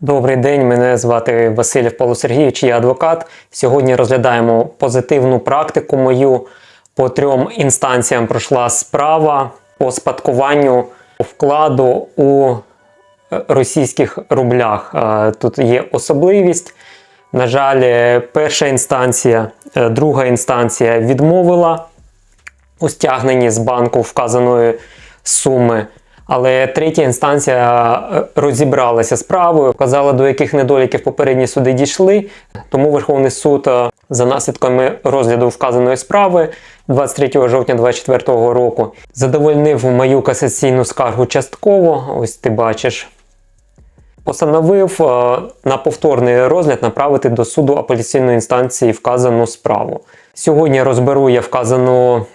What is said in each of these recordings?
Добрий день, мене звати Василів Павло Сергійович, я адвокат. Сьогодні розглядаємо позитивну практику мою. По трьом інстанціям пройшла справа по спадкуванню вкладу у е, російських рублях. Е, Тут є особливість. На жаль, е, перша інстанція, друга інстанція відмовила у стягненні з банку вказаної суми. Але третя інстанція е, розібралася справою, вказала, до яких недоліків попередні суди дійшли. Тому Верховний суд е, за наслідками розгляду вказаної справи 23 жовтня 2024 року задовольнив мою касаційну скаргу частково. Ось ти бачиш. Постановив е, на повторний розгляд направити до суду апеляційної інстанції вказану справу. Сьогодні розберу я вказану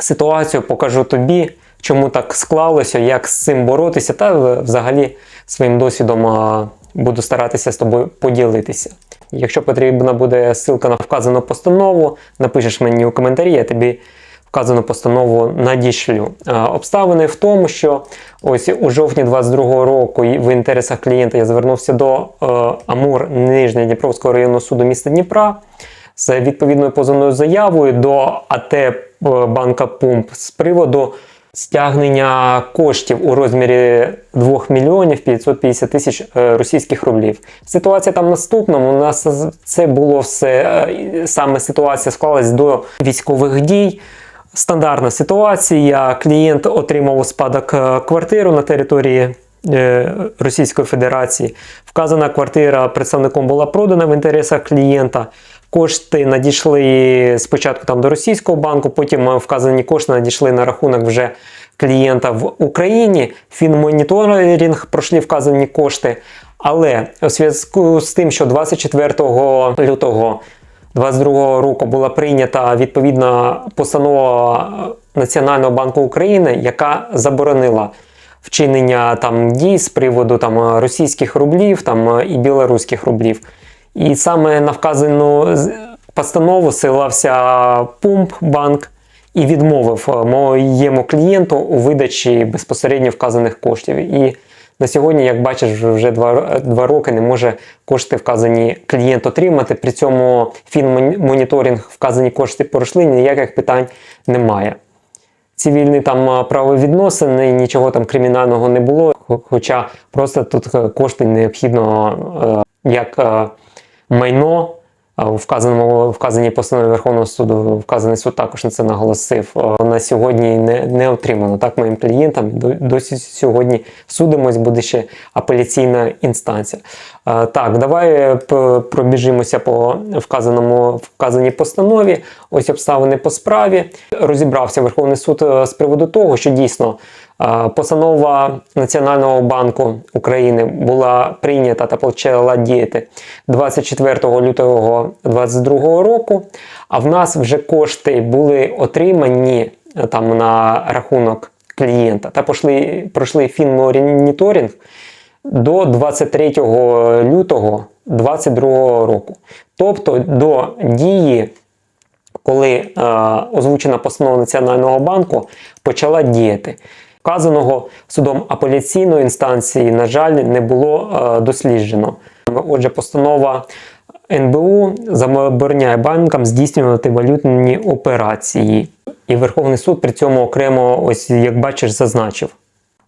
ситуацію, покажу тобі, чому так склалося, як з цим боротися, та е, взагалі своїм досвідом буду старатися з тобою поділитися. Якщо потрібна буде ссылка на вказану постанову, напишеш мені у коментарі, я тобі вказану постанову надішлю. Обставини в тому, що ось у жовтні 22 року в інтересах клієнта я звернувся до е, Амур Нижньодніпровського районного суду міста Дніпра з відповідною позовною заявою до АТ банка Пумп з приводу стягнення коштів у розмірі 2 мільйонів 550 тисяч е, російських рублів. Ситуація там наступна. У нас це було все е, саме ситуація склалась до військових дій. Стандартна ситуація. Клієнт отримав у спадок е, квартиру на території Російської Федерації. Вказана квартира представником була продана в інтересах клієнта. Кошти надійшли спочатку там до російського банку, потім е, вказані кошти надійшли на рахунок вже клієнта в Україні. Фінмоніторинг пройшли вказані кошти. Але у зв'язку з тим, що 24 лютого 22 року була прийнята відповідна постанова Національного банку України, яка заборонила вчинення там дій з приводу там російських рублів там і білоруських рублів. І саме на вказану постанову силався Пумпбанк і відмовив е, моєму клієнту у видачі безпосередньо вказаних коштів. І на сьогодні, як бачиш, вже два, два роки не може кошти вказані клієнт отримати. При цьому фінмоніторинг вказані кошти пройшли, ніяких питань немає. Цивільні там правовідносини, нічого там кримінального не було. Хоча просто тут е, кошти необхідно е, як е, майно. У вказаному вказаній постанові Верховного суду вказаний суд також на це наголосив. е, На сьогодні не, не отримано так моїм клієнтам. Досі сьогодні судимось, буде ще апеляційна інстанція. Е, Так, давай е, пробіжимося по вказаному вказаній постанові. Ось обставини по справі. Розібрався Верховний суд з приводу того, що дійсно постанова Національного банку України була прийнята та почала діяти 24 лютого 2022 року. А в нас вже кошти були отримані е, там на рахунок клієнта та пошли, пройшли фінмоніторинг до 23 лютого 2022 року. Тобто до дії, коли е, озвучена постанова Національного банку почала діяти. Вказаного судом апеляційної інстанції, на жаль, не було е, досліджено. Отже, постанова НБУ забороняє банкам здійснювати валютні операції. І Верховний суд при цьому окремо, ось як бачиш, зазначив.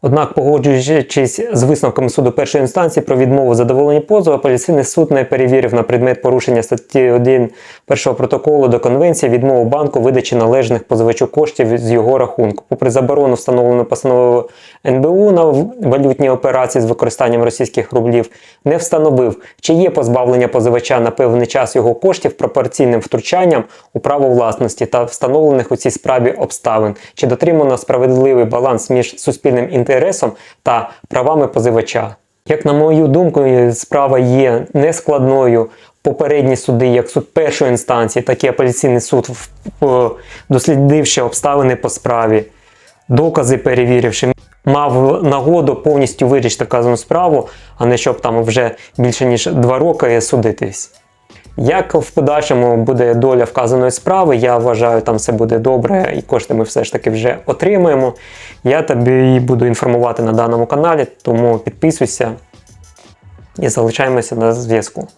Однак, погоджуючись з висновками суду першої інстанції про відмову задоволення позову, апеляційний суд не перевірив на предмет порушення статті 1 першого протоколу до конвенції відмову банку видачі належних позивачу коштів з його рахунку. Попри заборону, встановлену постановою НБУ на валютні операції з використанням російських рублів, не встановив, чи є позбавлення позивача на певний час його коштів пропорційним втручанням у право власності та встановлених у цій справі обставин, чи дотримано справедливий баланс між суспільним інтересом та правами позивача. Як на мою думку, справа є нескладною. Попередні суди, як суд першої інстанції, так і апеляційний суд, дослідивши обставини по справі, докази перевіривши, мав нагоду повністю вирішити вказану справу, а не щоб там вже більше ніж два роки судитись. Як в подальшому буде доля вказаної справи, я вважаю, там все буде добре і кошти ми все ж таки вже отримаємо. Я тобі буду інформувати на даному каналі, тому підписуйся. і залишаємося на зв'язку.